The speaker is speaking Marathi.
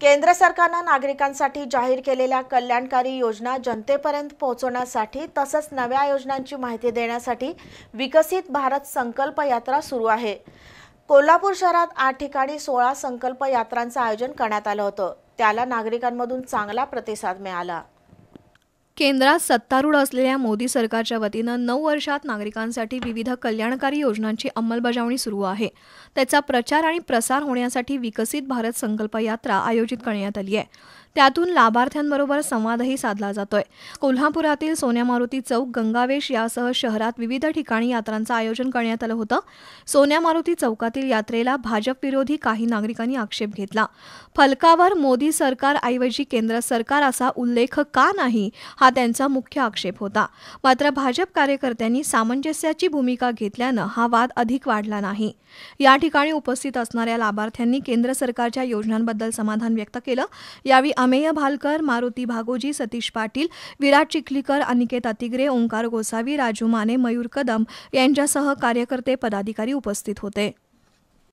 केंद्र सरकारनं नागरिकांसाठी जाहीर केलेल्या कल्याणकारी योजना जनतेपर्यंत पोहोचवण्यासाठी तसंच नव्या योजनांची माहिती देण्यासाठी विकसित भारत संकल्प यात्रा सुरू आहे. कोल्हापूर शहरात आठ ठिकाणी सोळा संकल्प यात्रांचं आयोजन करण्यात आलं होतं. त्याला नागरिकांमधून चांगला प्रतिसाद मिळाला. केंद्रात सत्तारूढ असलेल्या मोदी सरकारच्या वतीनं नऊ वर्षात नागरिकांसाठी विविध कल्याणकारी योजनांची अंमलबजावणी सुरू आहे. त्याचा प्रचार आणि प्रसार होण्यासाठी विकसित भारत संकल्प यात्रा आयोजित करण्यात आली आहे. त्यातून लाभार्थ्यांबरोबर संवादही साधला जातोय. कोल्हापुरातील सोन्या मारुती चौक गंगावेश यासह शहरात विविध ठिकाणी यात्रांचं आयोजन करण्यात आलं होतं. सोन्या मारुती चौकातील यात्रेला भाजप विरोधी काही नागरिकांनी आक्षेप घेतला. फलकावर मोदी सरकार ऐवजी केंद्र सरकार असा उल्लेख का नाही हा त्यांचा मुख्य आक्षेप होता. मात्र भाजप कार्यकर्त्यांनी सामंजस्याची भूमिका घेतल्यानं हा वाद अधिक वाढला नाही. या ठिकाणी उपस्थित असणाऱ्या लाभार्थ्यांनी केंद्र सरकारच्या योजनांबद्दल समाधान व्यक्त केलं. यावेळी अमेय भालकर मारुती भागोजी सतीश पाटील विराट चिखलीकर अनिकेत अतिग्रे ओंकार गोसावी राजू माने मयूर कदम यांच्यासह कार्यकर्ते पदाधिकारी उपस्थित होते.